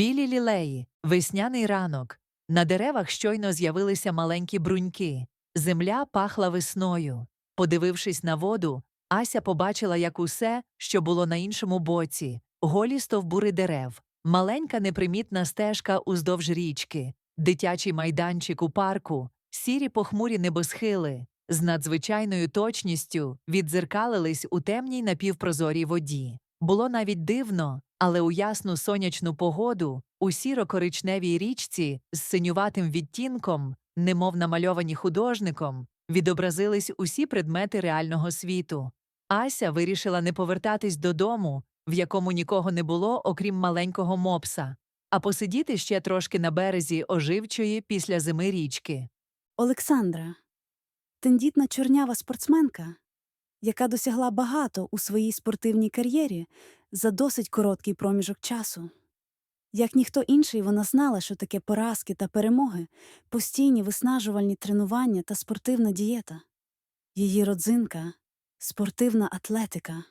Білі лілеї, весняний ранок. На деревах щойно з'явилися маленькі бруньки. Земля пахла весною. Подивившись на воду, Ася побачила, як усе, що було на іншому боці, голі стовбури дерев, маленька непримітна стежка уздовж річки, дитячий майданчик у парку, сірі похмурі небосхили з надзвичайною точністю віддзеркалились у темній напівпрозорій воді. Було навіть дивно, але у ясну сонячну погоду, у сіро-коричневій річці з синюватим відтінком, немов намальовані художником, відобразились усі предмети реального світу. Ася вирішила не повертатись додому, в якому нікого не було, окрім маленького мопса, а посидіти ще трошки на березі оживчої після зими річки. Олександра, тендітна чорнява спортсменка, яка досягла багато у своїй спортивній кар'єрі за досить короткий проміжок часу. Як ніхто інший, вона знала, що таке поразки та перемоги, постійні виснажувальні тренування та спортивна дієта. Її родзинка спортивна атлетика.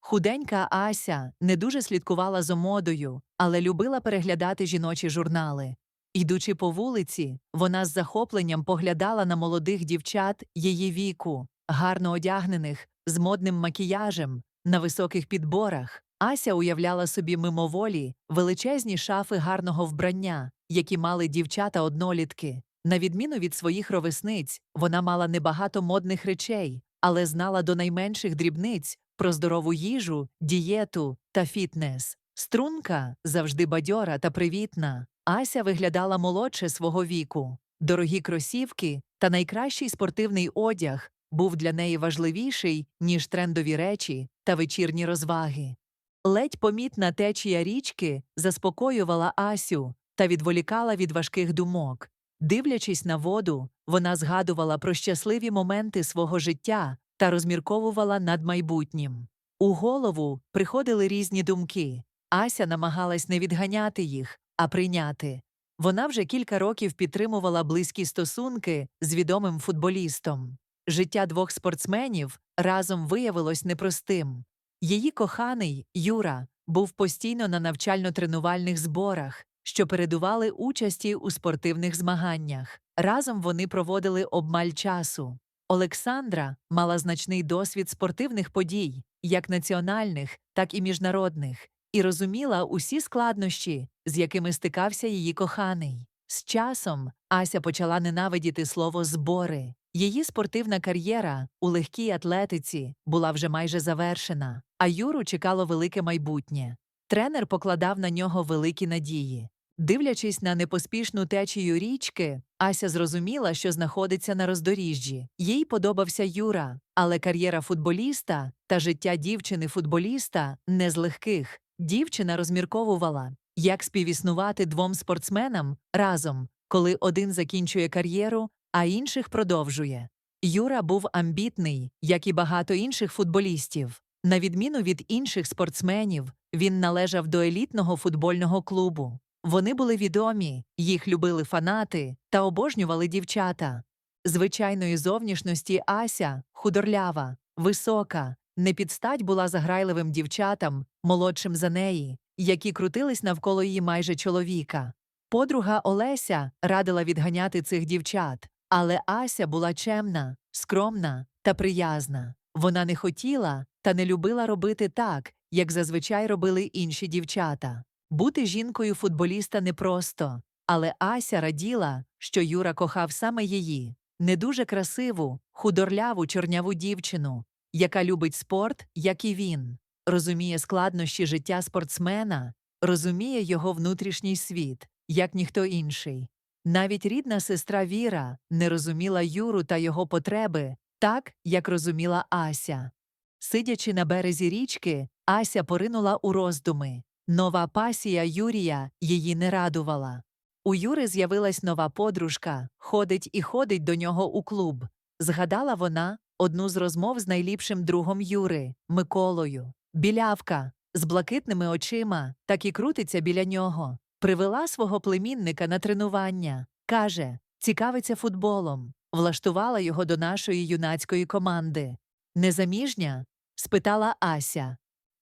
Худенька Ася не дуже слідкувала за модою, але любила переглядати жіночі журнали. Йдучи по вулиці, вона з захопленням поглядала на молодих дівчат її віку, гарно одягнених, з модним макіяжем, на високих підборах. Ася уявляла собі мимоволі величезні шафи гарного вбрання, які мали дівчата-однолітки. На відміну від своїх ровесниць, вона мала небагато модних речей, але знала до найменших дрібниць про здорову їжу, дієту та фітнес. Струнка завжди бадьора та привітна. Ася виглядала молодше свого віку. Дорогі кросівки та найкращий спортивний одяг був для неї важливіший, ніж трендові речі та вечірні розваги. Ледь помітна течія річки заспокоювала Асю та відволікала від важких думок. Дивлячись на воду, вона згадувала про щасливі моменти свого життя та розмірковувала над майбутнім. У голову приходили різні думки. Ася намагалась не відганяти їх, а прийняти. Вона вже кілька років підтримувала близькі стосунки з відомим футболістом. Життя двох спортсменів разом виявилось непростим. Її коханий Юра був постійно на навчально-тренувальних зборах, що передували участі у спортивних змаганнях. Разом вони проводили обмаль часу. Олександра мала значний досвід спортивних подій, як національних, так і міжнародних, і розуміла усі складнощі, з якими стикався її коханий. З часом Ася почала ненавидіти слово збори. Її спортивна кар'єра у легкій атлетиці була вже майже завершена, а Юру чекало велике майбутнє. Тренер покладав на нього великі надії. Дивлячись на непоспішну течію річки, Ася зрозуміла, що знаходиться на роздоріжжі. Їй подобався Юра, але кар'єра футболіста та життя дівчини-футболіста не з легких. Дівчина розмірковувала, як співіснувати двом спортсменам разом, коли один закінчує кар'єру, а інших продовжує. Юра був амбітний, як і багато інших футболістів. На відміну від інших спортсменів, він належав до елітного футбольного клубу. Вони були відомі, їх любили фанати та обожнювали дівчата. Звичайної зовнішності Ася худорлява, висока, не підстать була заграйливим дівчатам, молодшим за неї, які крутились навколо її майже чоловіка. Подруга Олеся радила відганяти цих дівчат, але Ася була чемна, скромна та приязна. Вона не хотіла та не любила робити так, як зазвичай робили інші дівчата. Бути жінкою футболіста непросто, але Ася раділа, що Юра кохав саме її, не дуже красиву, худорляву чорняву дівчину, яка любить спорт, як і він, розуміє складнощі життя спортсмена, розуміє його внутрішній світ, як ніхто інший. Навіть рідна сестра Віра не розуміла Юру та його потреби так, як розуміла Ася. Сидячи на березі річки, Ася поринула у роздуми. Нова пасія Юрія її не радувала. У Юри з'явилась нова подружка, ходить і ходить до нього у клуб. Згадала вона одну з розмов з найліпшим другом Юри Миколою. Білявка з блакитними очима так і крутиться біля нього. Привела свого племінника на тренування. Каже, цікавиться футболом, влаштувала його до нашої юнацької команди. Незаміжня? спитала Ася.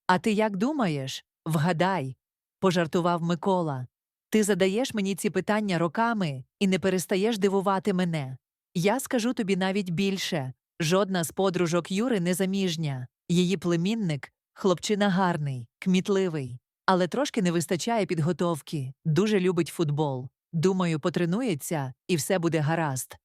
А ти як думаєш? Вгадай. пожартував Микола. Ти задаєш мені ці питання роками і не перестаєш дивувати мене. Я скажу тобі навіть більше жодна з подружок Юри не заміжня. Її племінник хлопчина гарний, кмітливий, але трошки не вистачає підготовки, дуже любить футбол. Думаю, потренується і все буде гаразд.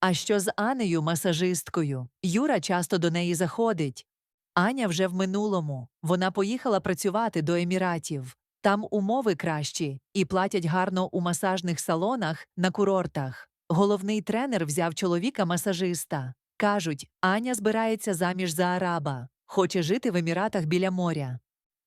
А що з Анею, масажисткою? Юра часто до неї заходить. Аня вже в минулому. Вона поїхала працювати до Еміратів. Там умови кращі і платять гарно у масажних салонах на курортах. Головний тренер взяв чоловіка-масажиста. Кажуть, Аня збирається заміж за араба, хоче жити в Еміратах біля моря.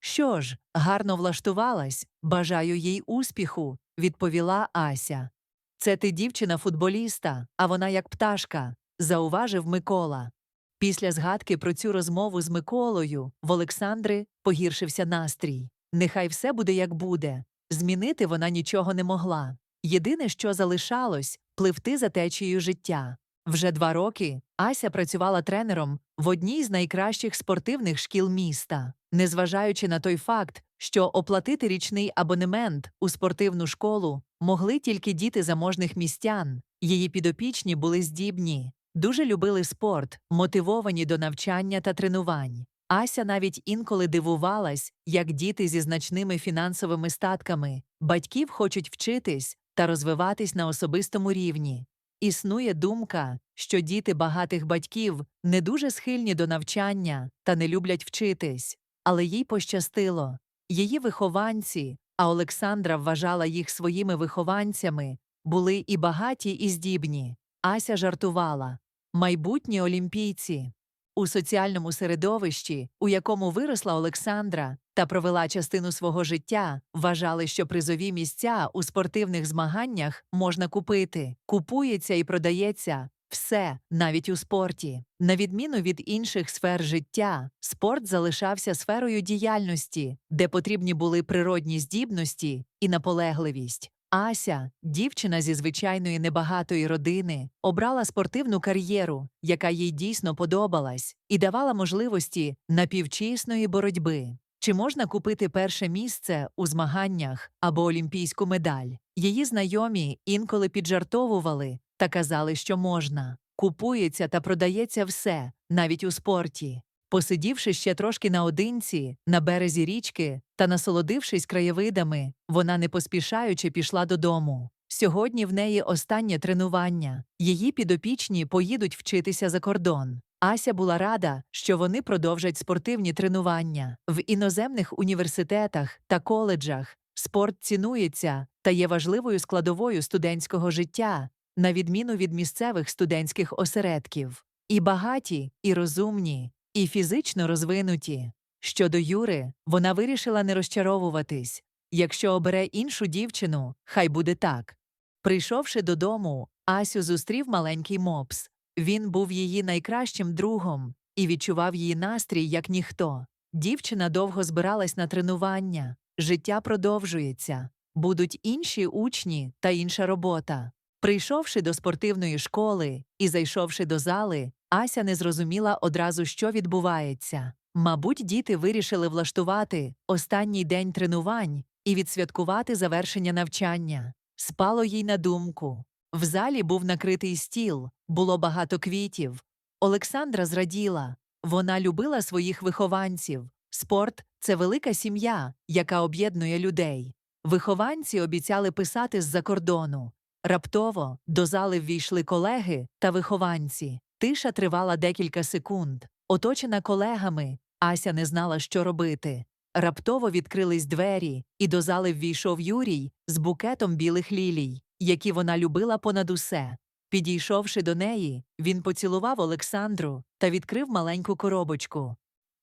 Що ж, гарно влаштувалась, бажаю їй успіху, відповіла Ася. Це ти дівчина футболіста, а вона як пташка, зауважив Микола. Після згадки про цю розмову з Миколою в Олександри погіршився настрій. Нехай все буде як буде. Змінити вона нічого не могла. Єдине, що залишалось пливти за течією життя. Вже два роки Ася працювала тренером в одній з найкращих спортивних шкіл міста, незважаючи на той факт, що оплатити річний абонемент у спортивну школу могли тільки діти заможних містян. Її підопічні були здібні, дуже любили спорт, мотивовані до навчання та тренувань. Ася навіть інколи дивувалась, як діти зі значними фінансовими статками батьків хочуть вчитись та розвиватись на особистому рівні. Існує думка, що діти багатих батьків не дуже схильні до навчання та не люблять вчитись, але їй пощастило. Її вихованці, а Олександра вважала їх своїми вихованцями, були і багаті, і здібні. Ася жартувала майбутні олімпійці. У соціальному середовищі, у якому виросла Олександра та провела частину свого життя, вважали, що призові місця у спортивних змаганнях можна купити, купується і продається все, навіть у спорті. На відміну від інших сфер життя, спорт залишався сферою діяльності, де потрібні були природні здібності і наполегливість. Ася, дівчина зі звичайної небагатої родини, обрала спортивну кар'єру, яка їй дійсно подобалась, і давала можливості напівчисної боротьби. Чи можна купити перше місце у змаганнях або олімпійську медаль? Її знайомі інколи піджартовували та казали, що можна. Купується та продається все, навіть у спорті. Посидівши ще трошки наодинці, на березі річки та насолодившись краєвидами, вона не поспішаючи пішла додому. Сьогодні в неї останнє тренування. Її підопічні поїдуть вчитися за кордон. Ася була рада, що вони продовжать спортивні тренування. В іноземних університетах та коледжах спорт цінується та є важливою складовою студентського життя, на відміну від місцевих студентських осередків. І багаті, і розумні, і фізично розвинуті. Щодо Юри, вона вирішила не розчаровуватись. Якщо обере іншу дівчину, хай буде так. Прийшовши додому, Асю зустрів маленький мопс. Він був її найкращим другом і відчував її настрій, як ніхто. Дівчина довго збиралась на тренування, життя продовжується, будуть інші учні та інша робота. Прийшовши до спортивної школи і зайшовши до зали, Ася не зрозуміла одразу, що відбувається. Мабуть, діти вирішили влаштувати останній день тренувань і відсвяткувати завершення навчання. Спало їй на думку. В залі був накритий стіл, було багато квітів. Олександра зраділа. Вона любила своїх вихованців. Спорт це велика сім'я, яка об'єднує людей. Вихованці обіцяли писати з-за кордону. Раптово до зали ввійшли колеги та вихованці. Тиша тривала декілька секунд. Оточена колегами, Ася не знала, що робити. Раптово відкрились двері, і до зали ввійшов Юрій з букетом білих лілій, які вона любила понад усе. Підійшовши до неї, він поцілував Олександру та відкрив маленьку коробочку.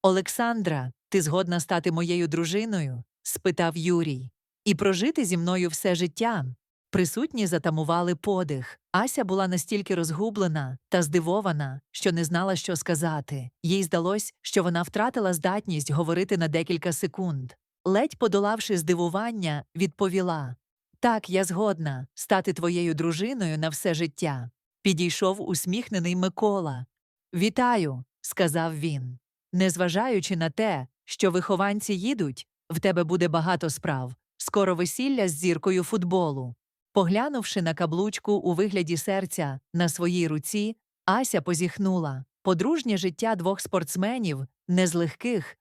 Олександра, ти згодна стати моєю дружиною? спитав Юрій. І прожити зі мною все життя. Присутні затамували подих. Ася була настільки розгублена та здивована, що не знала, що сказати. Їй здалось, що вона втратила здатність говорити на декілька секунд. Ледь подолавши здивування, відповіла Так, я згодна стати твоєю дружиною на все життя. Підійшов усміхнений Микола. Вітаю, сказав він. Незважаючи на те, що вихованці їдуть, в тебе буде багато справ. Скоро весілля з зіркою футболу. Поглянувши на каблучку у вигляді серця на своїй руці, Ася позіхнула. Подружнє життя двох спортсменів не з легких,